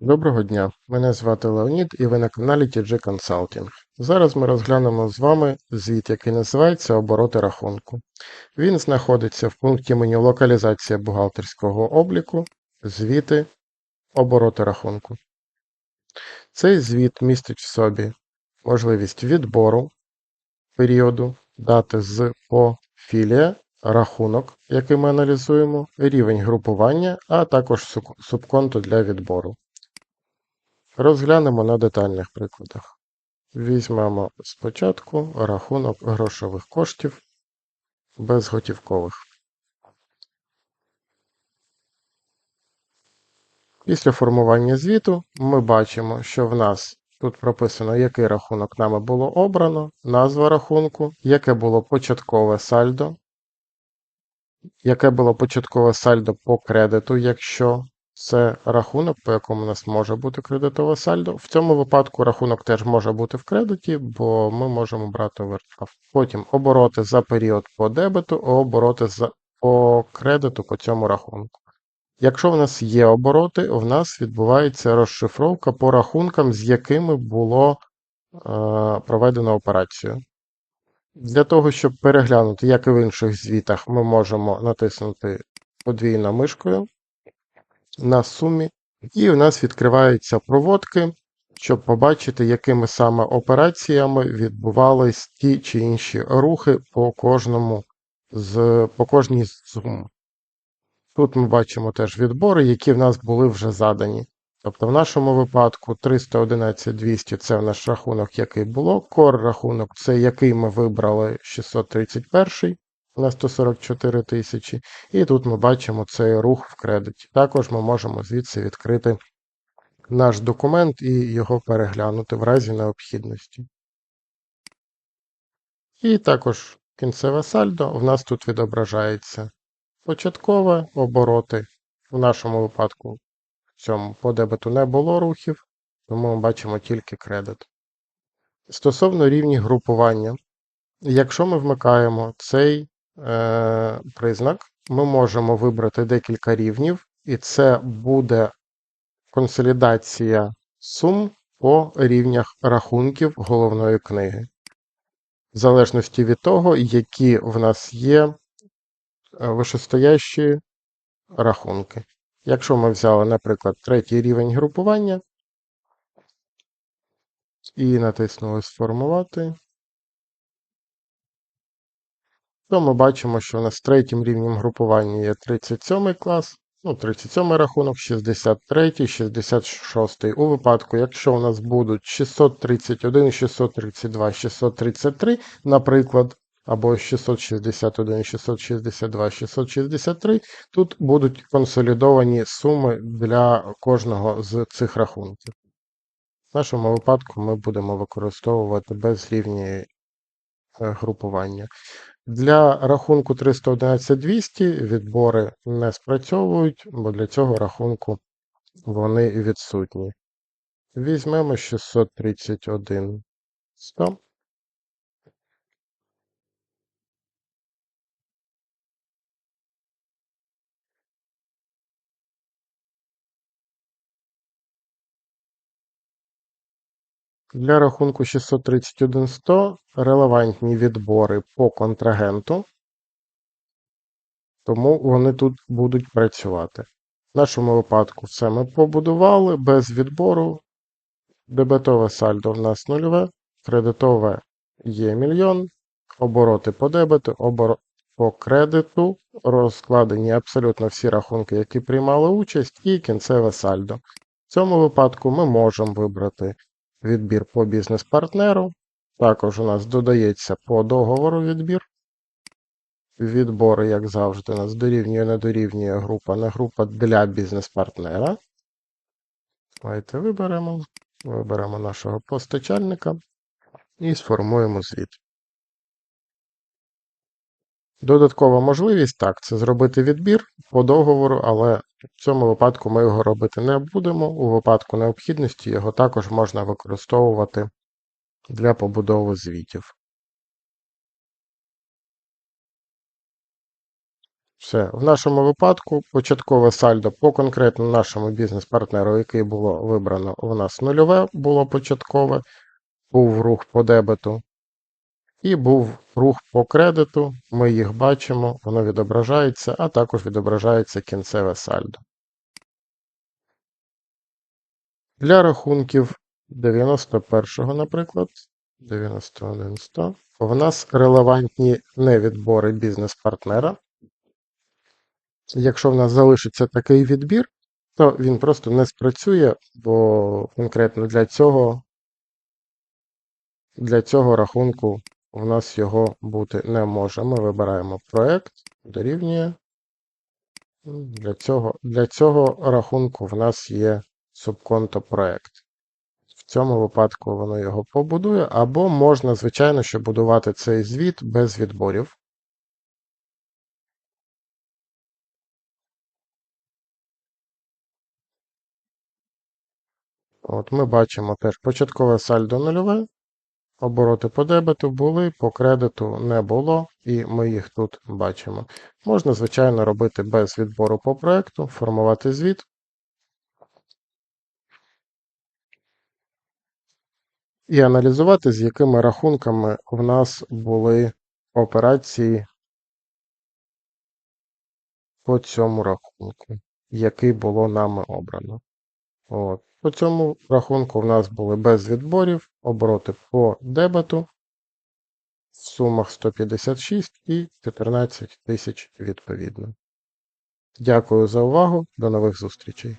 Доброго дня, мене звати Леонід і ви на каналі TG Consulting. Зараз ми розглянемо з вами звіт, який називається Обороти рахунку. Він знаходиться в пункті меню Локалізація бухгалтерського обліку, звіти, обороти рахунку. Цей звіт містить в собі можливість відбору періоду, дати з по філія, рахунок, який ми аналізуємо, рівень групування, а також суб- субконто для відбору. Розглянемо на детальних прикладах. Візьмемо спочатку рахунок грошових коштів безготівкових. Після формування звіту ми бачимо, що в нас тут прописано, який рахунок нами було обрано, назва рахунку, яке було початкове сальдо, яке було початкове сальдо по кредиту, якщо це рахунок, по якому у нас може бути кредитове сальдо. В цьому випадку рахунок теж може бути в кредиті, бо ми можемо брати овердрафт. Потім обороти за період по дебету, обороти за, по кредиту по цьому рахунку. Якщо в нас є обороти, в нас відбувається розшифровка по рахункам, з якими було е, проведено операцію. Для того, щоб переглянути, як і в інших звітах, ми можемо натиснути подвійно мишкою на сумі, і у нас відкриваються проводки, щоб побачити, якими саме операціями відбувались ті чи інші рухи по кожному з, по кожній з сум. Тут ми бачимо теж відбори, які в нас були вже задані. Тобто в нашому випадку 311 200 це наш рахунок, який було. Кор рахунок це який ми вибрали 631 на 144 тисячі. І тут ми бачимо цей рух в кредиті. Також ми можемо звідси відкрити наш документ і його переглянути в разі необхідності. І також кінцеве сальдо в нас тут відображається початкове обороти. В нашому випадку в цьому по дебету не було рухів, тому ми бачимо тільки кредит. Стосовно рівні групування, якщо ми вмикаємо цей е, признак, ми можемо вибрати декілька рівнів, і це буде консолідація сум по рівнях рахунків головної книги. В залежності від того, які в нас є е, вишестоящі рахунки. Якщо ми взяли, наприклад, третій рівень групування і натиснули Сформувати, то ми бачимо, що у нас третім рівнем групування є 37 клас, ну, 37 рахунок, 63, 66. У випадку, якщо у нас будуть 631, 632, 633, наприклад, або 661, 662, 663, тут будуть консолідовані суми для кожного з цих рахунків. В нашому випадку ми будемо використовувати безрівні групування. Для рахунку 311-200 відбори не спрацьовують, бо для цього рахунку вони відсутні. Візьмемо 631 100. Для рахунку 631-100 релевантні відбори по контрагенту, тому вони тут будуть працювати. В нашому випадку все ми побудували без відбору. Дебетове сальдо в нас нульове, кредитове є мільйон, обороти по дебету, обор... по кредиту, розкладені абсолютно всі рахунки, які приймали участь, і кінцеве сальдо. В цьому випадку ми можемо вибрати відбір по бізнес-партнеру. Також у нас додається по договору відбір. Відбори, як завжди, у нас дорівнює не дорівнює група, на група для бізнес-партнера. Давайте виберемо. Виберемо нашого постачальника і сформуємо звіт. Додаткова можливість так, це зробити відбір по договору, але в цьому випадку ми його робити не будемо. У випадку необхідності його також можна використовувати для побудови звітів. Все. В нашому випадку початкове сальдо по конкретно нашому бізнес-партнеру, який було вибрано, у нас нульове було початкове, був рух по дебету і був рух по кредиту. Ми їх бачимо, воно відображається, а також відображається кінцеве сальдо. Для рахунків 91-го, наприклад, 91.100, в нас релевантні невідбори бізнес-партнера. Якщо в нас залишиться такий відбір, то він просто не спрацює, бо конкретно для цього, для цього рахунку в нас його бути не може. Ми вибираємо проект, дорівнює. Для цього, для цього рахунку в нас є субконто проект. В цьому випадку воно його побудує, або можна, звичайно, що будувати цей звіт без відборів. От Ми бачимо теж початкове сальдо нульове, обороти по дебету були, по кредиту не було, і ми їх тут бачимо. Можна, звичайно, робити без відбору по проекту, формувати звіт. І аналізувати, з якими рахунками в нас були операції по цьому рахунку, який було нами обрано. От. По цьому рахунку в нас були без відборів, обороти по дебету в сумах 156 і 14 тисяч відповідно. Дякую за увагу. До нових зустрічей.